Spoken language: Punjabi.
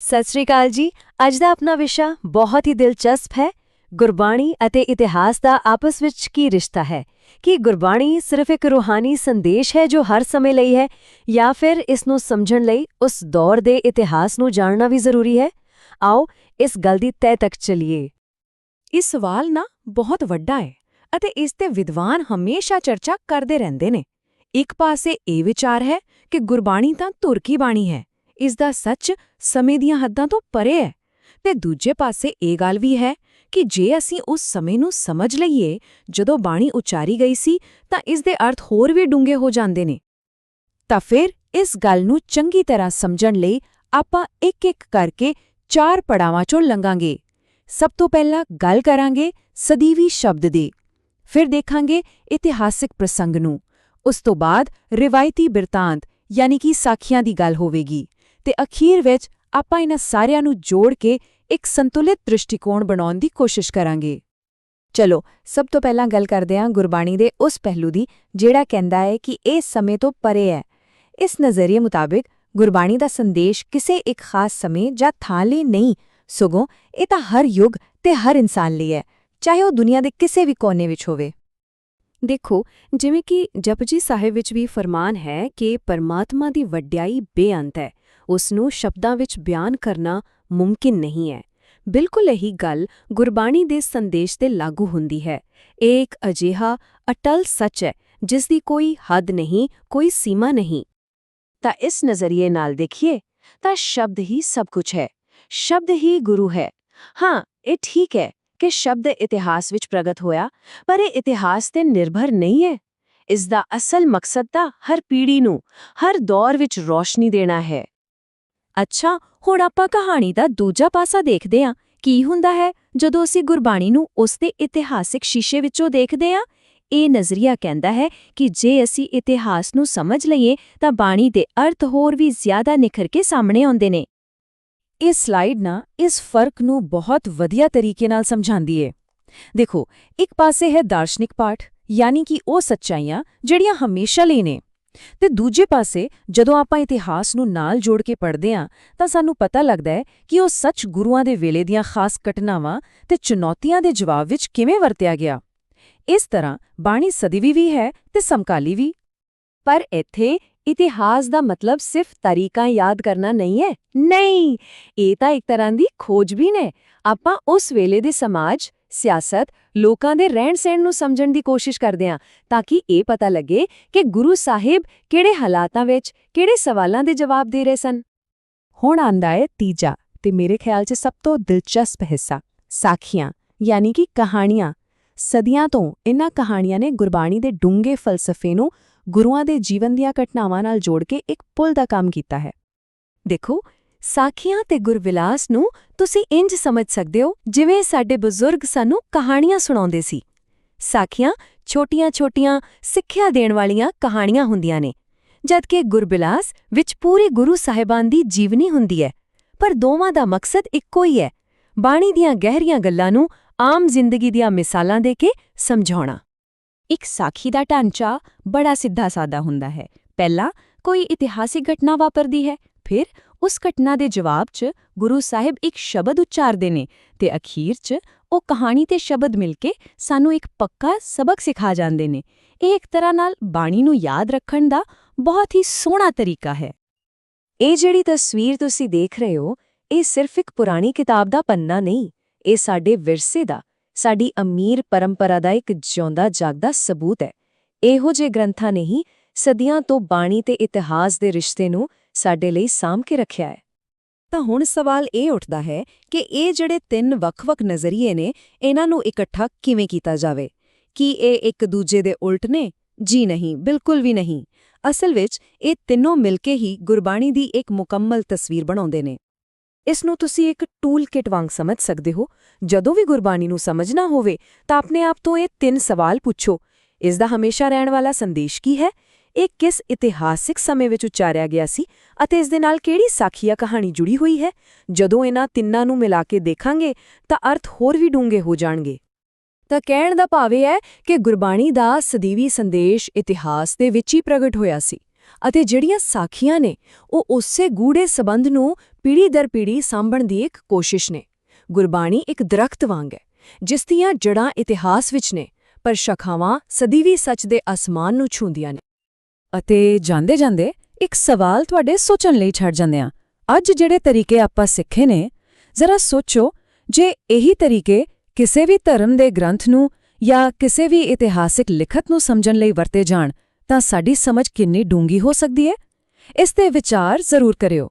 ਸਤਿ ਸ੍ਰੀ ਅਕਾਲ ਜੀ। ਅੱਜ ਦਾ ਆਪਣਾ ਵਿਸ਼ਾ ਬਹੁਤ ਹੀ ਦਿਲਚਸਪ ਹੈ। ਗੁਰਬਾਣੀ ਅਤੇ ਇਤਿਹਾਸ ਦਾ ਆਪਸ ਵਿੱਚ ਕੀ ਰਿਸ਼ਤਾ ਹੈ? ਕੀ ਗੁਰਬਾਣੀ ਸਿਰਫ ਇੱਕ ਰੂਹਾਨੀ ਸੰਦੇਸ਼ ਹੈ ਜੋ ਹਰ ਸਮੇਂ ਲਈ ਹੈ ਜਾਂ ਫਿਰ ਇਸ ਨੂੰ ਸਮਝਣ ਲਈ ਉਸ ਦੌਰ ਦੇ ਇਤਿਹਾਸ ਨੂੰ ਜਾਣਨਾ ਵੀ ਜ਼ਰੂਰੀ ਹੈ? ਆਓ ਇਸ ਗੱਲ ਦੀ ਤਹਿ ਤੱਕ ਚਲੀਏ। ਇਹ ਸਵਾਲ ਨਾ ਬਹੁਤ ਵੱਡਾ ਹੈ ਅਤੇ ਇਸ ਤੇ ਵਿਦਵਾਨ ਹਮੇਸ਼ਾ ਚਰਚਾ ਕਰਦੇ ਰਹਿੰਦੇ ਨੇ। ਇੱਕ ਪਾਸੇ ਇਹ ਵਿਚਾਰ ਹੈ ਕਿ ਗੁਰਬਾਣੀ ਤਾਂ ਤੁਰਕੀ ਬਾਣੀ ਹੈ ਇਸ ਦਾ ਸੱਚ ਸਮੇਂ ਦੀਆਂ ਹੱਦਾਂ ਤੋਂ ਪਰੇ ਹੈ। ਤੇ ਦੂਜੇ ਪਾਸੇ ਇਹ ਗੱਲ ਵੀ ਹੈ ਕਿ ਜੇ ਅਸੀਂ ਉਸ ਸਮੇਂ ਨੂੰ ਸਮਝ ਲਈਏ, ਜਦੋਂ ਬਾਣੀ ਉਚਾਰੀ ਗਈ ਸੀ, ਤਾਂ ਇਸ ਦੇ ਅਰਥ ਹੋਰ ਵੀ ਡੂੰਘੇ ਹੋ ਜਾਂਦੇ ਨੇ। ਤਾਂ ਫਿਰ ਇਸ ਗੱਲ ਨੂੰ ਚੰਗੀ ਤਰ੍ਹਾਂ ਸਮਝਣ ਲਈ ਆਪਾਂ ਇੱਕ-ਇੱਕ ਕਰਕੇ ਚਾਰ ਪੜਾਵਾਂ ਚੋਂ ਲੰਘਾਂਗੇ। ਸਭ ਤੋਂ ਪਹਿਲਾਂ ਗੱਲ ਕਰਾਂਗੇ ਸਦੀਵੀ ਸ਼ਬਦ ਦੀ। ਫਿਰ ਦੇਖਾਂਗੇ ਇਤਿਹਾਸਿਕ ਪ੍ਰਸੰਗ ਨੂੰ। ਉਸ ਤੋਂ ਬਾਅਦ ਰਿਵਾਇਤੀ ਬਿਰਤਾਂਤ, ਯਾਨੀ ਕਿ ਸਾਖੀਆਂ ਦੀ ਗੱਲ ਹੋਵੇਗੀ। ਤੇ ਅਖੀਰ ਵਿੱਚ ਆਪਾਂ ਇਹਨਾਂ ਸਾਰਿਆਂ ਨੂੰ ਜੋੜ ਕੇ ਇੱਕ ਸੰਤੁਲਿਤ ਦ੍ਰਿਸ਼ਟੀਕੋਣ ਬਣਾਉਣ ਦੀ ਕੋਸ਼ਿਸ਼ ਕਰਾਂਗੇ। ਚਲੋ, ਸਭ ਤੋਂ ਪਹਿਲਾਂ ਗੱਲ ਕਰਦੇ ਹਾਂ ਗੁਰਬਾਣੀ ਦੇ ਉਸ ਪਹਿਲੂ ਦੀ, ਜਿਹੜਾ ਕਹਿੰਦਾ ਹੈ ਕਿ ਇਹ ਸਮੇਂ ਤੋਂ ਪਰੇ ਹੈ। ਇਸ ਨਜ਼ਰੀਏ ਮੁਤਾਬਿਕ ਗੁਰਬਾਣੀ ਦਾ ਸੰਦੇਸ਼ ਕਿਸੇ ਇੱਕ ਖਾਸ ਸਮੇਂ ਜਾਂ ਥਾਂ ਲਈ ਨਹੀਂ, ਸਗੋਂ ਇਹ ਤਾਂ ਹਰ ਯੁੱਗ ਤੇ ਹਰ ਇਨਸਾਨ ਲਈ ਹੈ, ਚਾਹੇ ਉਹ ਦੁਨੀਆ ਦੇ ਕਿਸੇ ਵੀ ਕੋਨੇ ਵਿੱਚ ਹੋਵੇ। ਦੇਖੋ, ਜਿਵੇਂ ਕਿ ਜਪਜੀ ਸਾਹਿਬ ਵਿੱਚ ਵੀ ਫਰਮਾਨ ਹੈ ਕਿ ਪਰਮਾਤਮਾ ਦੀ ਵੱਡਿਆਈ ਬੇਅੰਤ ਹੈ। ਉਸ ਨੂੰ ਸ਼ਬਦਾਂ ਵਿੱਚ ਬਿਆਨ ਕਰਨਾ ਮੁਮਕਿਨ ਨਹੀਂ ਹੈ। ਬਿਲਕੁਲ ਇਹੀ ਗੱਲ ਗੁਰਬਾਣੀ ਦੇ ਸੰਦੇਸ਼ ਤੇ ਲਾਗੂ ਹੁੰਦੀ ਹੈ। ਇਹ ਇੱਕ ਅਜਿਹਾ ਅਟਲ ਸੱਚ ਹੈ, ਜਿਸ ਦੀ ਕੋਈ ਹੱਦ ਨਹੀਂ, ਕੋਈ ਸੀਮਾ ਨਹੀਂ। ਤਾਂ ਇਸ ਨਜ਼ਰੀਏ ਨਾਲ ਦੇਖੀਏ, ਤਾਂ ਸ਼ਬਦ ਹੀ ਸਭ ਕੁਝ ਹੈ। ਸ਼ਬਦ ਹੀ ਗੁਰੂ ਹੈ। ਹਾਂ, ਇਹ ਠੀਕ ਹੈ। ਕਿ ਸ਼ਬਦ ਇਤਿਹਾਸ ਵਿੱਚ ਪ੍ਰਗਟ ਹੋਇਆ, ਪਰ ਇਹ ਇਤਿਹਾਸ ਤੇ ਨਿਰਭਰ ਨਹੀਂ ਹੈ। ਇਸ ਦਾ ਅਸਲ ਮਕਸਦ ਤਾਂ ਹਰ ਪੀੜ੍ਹੀ ਨੂੰ, ਹਰ ਦੌਰ ਵਿੱਚ ਰੋਸ਼ਨੀ ਦੇਣਾ ਹੈ। ਅੱਛਾ, ਹੁਣ ਆਪਾਂ ਕਹਾਣੀ ਦਾ ਦੂਜਾ ਪਾਸਾ ਦੇਖਦੇ ਹਾਂ। ਕੀ ਹੁੰਦਾ ਹੈ, ਜਦੋਂ ਅਸੀਂ ਗੁਰਬਾਣੀ ਨੂੰ ਉਸ ਦੇ ਇਤਿਹਾਸਿਕ ਸ਼ੀਸ਼ੇ ਵਿੱਚੋਂ ਦੇਖਦੇ ਹਾਂ? ਇਹ ਨਜ਼ਰੀਆ ਕਹਿੰਦਾ ਹੈ ਕਿ ਜੇ ਅਸੀਂ ਇਤਿਹਾਸ ਨੂੰ ਸਮਝ ਲਈਏ, ਤਾਂ ਬਾਣੀ ਦੇ ਅਰਥ ਹੋਰ ਵੀ ਜ਼ਿਆਦਾ ਨਿਖਰ ਕੇ ਸਾਹਮਣੇ ਆਉਂਦੇ ਨੇ। ਇਹ ਸਲਾਈਡ ਨਾ ਇਸ ਫ਼ਰਕ ਨੂੰ ਬਹੁਤ ਵਧੀਆ ਤਰੀਕੇ ਨਾਲ ਸਮਝਾਉਂਦੀ ਏ। ਦੇਖੋ, ਇੱਕ ਪਾਸੇ ਹੈ ਦਾਰਸ਼ਨਿਕ ਪਾਠ, ਯਾਨੀ ਕਿ ਉਹ ਸੱਚਾਈਆਂ ਜਿਹੜੀਆਂ ਹਮੇਸ਼ਾ ਲਈ ਨੇ। ਤੇ ਦੂਜੇ ਪਾਸੇ, ਜਦੋਂ ਆਪਾਂ ਇਤਿਹਾਸ ਨੂੰ ਨਾਲ ਜੋੜ ਕੇ ਪੜ੍ਹਦੇ ਹਾਂ, ਤਾਂ ਸਾਨੂੰ ਪਤਾ ਲੱਗਦਾ ਹੈ ਕਿ ਉਹ ਸੱਚ ਗੁਰੂਆਂ ਦੇ ਵੇਲੇ ਦੀਆਂ ਖਾਸ ਘਟਨਾਵਾਂ ਤੇ ਚੁਣੌਤੀਆਂ ਦੇ ਜਵਾਬ ਵਿੱਚ ਕਿਵੇਂ ਵਰਤਿਆ ਗਿਆ। ਇਸ ਤਰ੍ਹਾਂ ਬਾਣੀ ਸਦੀਵੀ ਵੀ ਹੈ ਤੇ ਸਮਕਾਲੀ ਵੀ। ਪਰ ਇੱਥੇ ਇਤਿਹਾਸ ਦਾ ਮਤਲਬ ਸਿਰਫ ਤਰੀਕਾਂ ਯਾਦ ਕਰਨਾ ਨਹੀਂ ਹੈ। ਨਹੀਂ! ਇਹ ਤਾਂ ਇੱਕ ਤਰ੍ਹਾਂ ਦੀ ਖੋਜਬੀਨ ਹੈ ਆਪਾਂ ਉਸ ਵੇਲੇ ਦੇ ਸਮਾਜ, ਸਿਆਸਤ, ਲੋਕਾਂ ਦੇ ਰਹਿਣ-ਸਹਿਣ ਨੂੰ ਸਮਝਣ ਦੀ ਕੋਸ਼ਿਸ਼ ਕਰਦੇ ਹਾਂ ਤਾਂ ਕਿ ਇਹ ਪਤਾ ਲੱਗੇ ਕਿ ਗੁਰੂ ਸਾਹਿਬ ਕਿਹੜੇ ਹਾਲਾਤਾਂ ਵਿੱਚ, ਕਿਹੜੇ ਸਵਾਲਾਂ ਦੇ ਜਵਾਬ ਦੇ ਰਹੇ ਸਨ। ਹੁਣ ਆਂਦਾ ਹੈ ਤੀਜਾ ਤੇ ਮੇਰੇ ਖਿਆਲ 'ਚ ਸਭ ਤੋਂ ਦਿਲਚਸਪ ਹਿੱਸਾ, ਸਾਖੀਆਂ, ਯਾਨੀ ਕਿ ਕਹਾਣੀਆਂ। ਸਦੀਆਂ ਤੋਂ ਇਨ੍ਹਾਂ ਕਹਾਣੀਆਂ ਨੇ ਗੁਰਬਾਣੀ ਦੇ ਡੂੰਘੇ ਫਲਸਫੇ ਨੂੰ ਗੁਰੂਆਂ ਦੇ ਜੀਵਨ ਦੀਆਂ ਘਟਨਾਵਾਂ ਨਾਲ ਜੋੜ ਕੇ ਇੱਕ ਪੁਲ ਦਾ ਕੰਮ ਕੀਤਾ ਹੈ। ਦੇਖੋ, ਸਾਖੀਆਂ ਤੇ ਗੁਰਵਿਲਾਸ ਨੂੰ ਤੁਸੀਂ ਇੰਜ ਸਮਝ ਸਕਦੇ ਹੋ ਜਿਵੇਂ ਸਾਡੇ ਬਜ਼ੁਰਗ ਸਾਨੂੰ ਕਹਾਣੀਆਂ ਸੁਣਾਉਂਦੇ ਸੀ। ਸਾਖੀਆਂ ਛੋਟੀਆਂ-ਛੋਟੀਆਂ ਸਿੱਖਿਆ ਦੇਣ ਵਾਲੀਆਂ ਕਹਾਣੀਆਂ ਹੁੰਦੀਆਂ ਨੇ, ਜਦਕਿ ਗੁਰਬਿਲਾਸ ਵਿੱਚ ਪੂਰੇ ਗੁਰੂ ਸਾਹਿਬਾਨ ਦੀ ਜੀਵਨੀ ਹੁੰਦੀ ਹੈ। ਪਰ ਦੋਵਾਂ ਦਾ ਮਕਸਦ ਇੱਕੋ ਹੀ ਹੈ, ਬਾਣੀ ਦੀਆਂ ਗਹਿਰੀਆਂ ਗੱਲਾਂ ਨੂੰ ਆਮ ਜ਼ਿੰਦਗੀ ਦੀਆਂ ਮਿਸਾਲਾਂ ਦੇ ਕੇ ਸਮਝਾਉਣਾ। ਇੱਕ ਸਾਖੀ ਦਾ ਢਾਂਚਾ ਬੜਾ ਸਿੱਧਾ-ਸਾਦਾ ਹੁੰਦਾ ਹੈ। ਪਹਿਲਾਂ ਕੋਈ ਇਤਿਹਾਸਿਕ ਘਟਨਾ ਵਾਪਰਦੀ ਹੈ, ਫਿਰ ਉਸ ਘਟਨਾ ਦੇ ਜਵਾਬ 'ਚ ਗੁਰੂ ਸਾਹਿਬ ਇੱਕ ਸ਼ਬਦ ਉਚਾਰਦੇ ਨੇ ਤੇ ਅਖੀਰ 'ਚ ਉਹ ਕਹਾਣੀ ਤੇ ਸ਼ਬਦ ਮਿਲ ਕੇ ਸਾਨੂੰ ਇੱਕ ਪੱਕਾ ਸਬਕ ਸਿਖਾ ਜਾਂਦੇ ਨੇ। ਇਹ ਇੱਕ ਤਰ੍ਹਾਂ ਨਾਲ ਬਾਣੀ ਨੂੰ ਯਾਦ ਰੱਖਣ ਦਾ ਬਹੁਤ ਹੀ ਸੋਹਣਾ ਤਰੀਕਾ ਹੈ। ਇਹ ਜਿਹੜੀ ਤਸਵੀਰ ਤੁਸੀਂ ਦੇਖ ਰਹੇ ਹੋ, ਇਹ ਸਿਰਫ ਇੱਕ ਪੁਰਾਣੀ ਕਿਤਾਬ ਦਾ ਪੰਨਾ ਨਹੀਂ, ਇਹ ਸਾਡੇ ਵਿਰਸੇ ਦਾ ਸਾਡੀ ਅਮੀਰ ਪਰੰਪਰਾ ਦਾ ਇੱਕ ਜਿਉਂਦਾ ਜਾਗਦਾ ਸਬੂਤ ਹੈ। ਇਹੋ ਜਿਹੇ ਗ੍ਰੰਥਾਂ ਨੇ ਹੀ ਸਦੀਆਂ ਤੋਂ ਬਾਣੀ ਤੇ ਇਤਿਹਾਸ ਦੇ ਰਿਸ਼ਤੇ ਨੂੰ ਸਾਡੇ ਲਈ ਸਾਂਭ ਕੇ ਰੱਖਿਆ ਹੈ। ਤਾਂ ਹੁਣ ਸਵਾਲ ਇਹ ਉੱਠਦਾ ਹੈ ਕਿ ਇਹ ਜਿਹੜੇ ਤਿੰਨ ਵੱਖ-ਵੱਖ ਨਜ਼ਰੀਏ ਨੇ, ਇਹਨਾਂ ਨੂੰ ਇਕੱਠਾ ਕਿਵੇਂ ਕੀਤਾ ਜਾਵੇ? ਕੀ ਇਹ ਇੱਕ ਦੂਜੇ ਦੇ ਉਲਟ ਨੇ? ਜੀ ਨਹੀਂ, ਬਿਲਕੁਲ ਵੀ ਨਹੀਂ। ਅਸਲ ਵਿੱਚ ਇਹ ਤਿੰਨੋਂ ਮਿਲ ਕੇ ਹੀ ਗੁਰਬਾਣੀ ਦੀ ਇੱਕ ਮੁਕੰਮਲ ਤਸਵੀਰ ਬਣਾਉਂਦੇ ਨੇ। ਇਸ ਨੂੰ ਤੁਸੀਂ ਇੱਕ ਟੂਲ ਕਿਟ ਵਾਂਗ ਸਮਝ ਸਕਦੇ ਹੋ। ਜਦੋਂ ਵੀ ਗੁਰਬਾਣੀ ਨੂੰ ਸਮਝਣਾ ਹੋਵੇ, ਤਾਂ ਆਪਣੇ ਆਪ ਤੋਂ ਇਹ ਤਿੰਨ ਸਵਾਲ ਪੁੱਛੋ। ਇਸ ਦਾ ਹਮੇਸ਼ਾ ਰਹਿਣ ਵਾਲਾ ਸੰਦੇਸ਼ ਕੀ ਹੈ? ਇਹ ਕਿਸ ਇਤਿਹਾਸਿਕ ਸਮੇਂ ਵਿੱਚ ਉਚਾਰਿਆ ਗਿਆ ਸੀ ਅਤੇ ਇਸ ਦੇ ਨਾਲ ਕਿਹੜੀ ਸਾਖੀਆ ਕਹਾਣੀ ਜੁੜੀ ਹੋਈ ਹੈ? ਜਦੋਂ ਇਹਨਾਂ ਤਿੰਨਾਂ ਨੂੰ ਮਿਲਾ ਕੇ ਦੇਖਾਂਗੇ, ਤਾਂ ਅਰਥ ਹੋਰ ਵੀ ਡੂੰਘੇ ਹੋ ਜਾਣਗੇ। ਤਾਂ ਕਹਿਣ ਦਾ ਭਾਵ ਇਹ ਹੈ ਕਿ ਗੁਰਬਾਣੀ ਦਾ ਸਦੀਵੀ ਸੰਦੇਸ਼ ਇਤਿਹਾਸ ਦੇ ਵਿੱਚ ਹੀ ਪ੍ਰਗਟ ਹੋਇਆ ਸੀ। ਅਤੇ ਜਿਹੜੀਆਂ ਸਾਖੀਆਂ ਨੇ, ਉਹ ਉਸੇ ਗੂੜੇ ਸਬੰਧ ਨੂੰ ਪੀੜ੍ਹੀ ਦਰ ਪੀੜ੍ਹੀ ਸਾਂਭਣ ਦੀ ਇੱਕ ਕੋਸ਼ਿਸ਼ ਨੇ। ਗੁਰਬਾਣੀ ਇੱਕ ਦਰਖਤ ਵਾਂਗ ਹੈ, ਜਿਸ ਦੀਆਂ ਜੜ੍ਹਾਂ ਇਤਿਹਾਸ ਵਿੱਚ ਨੇ, ਪਰ ਸ਼ਾਖਾਵਾਂ ਸਦੀਵੀ ਸੱਚ ਦੇ ਅਸਮਾਨ ਨੂੰ ਛੂੰਦੀਆਂ ਨੇ। ਅਤੇ ਜਾਂਦੇ ਜਾਂਦੇ ਇੱਕ ਸਵਾਲ ਤੁਹਾਡੇ ਸੋਚਣ ਲਈ ਛੱਡ ਜਾਂਦੇ ਆ ਅੱਜ ਜਿਹੜੇ ਤਰੀਕੇ ਆਪਾਂ ਸਿੱਖੇ ਨੇ, ਜ਼ਰਾ ਸੋਚੋ, ਜੇ ਇਹੀ ਤਰੀਕੇ ਕਿਸੇ ਵੀ ਧਰਮ ਦੇ ਗ੍ਰੰਥ ਨੂੰ ਜਾਂ ਕਿਸੇ ਵੀ ਇਤਿਹਾਸਿਕ ਲਿਖਤ ਨੂੰ ਸਮਝਣ ਲਈ ਵਰਤੇ ਜਾਣ ਤਾਂ ਸਾਡੀ ਸਮਝ ਕਿੰਨੀ ਡੂੰਗੀ ਹੋ ਸਕਦੀ ਹੈ? ਇਸ ਤੇ ਵਿਚਾਰ ਜ਼ਰੂਰ ਕਰਿਓ।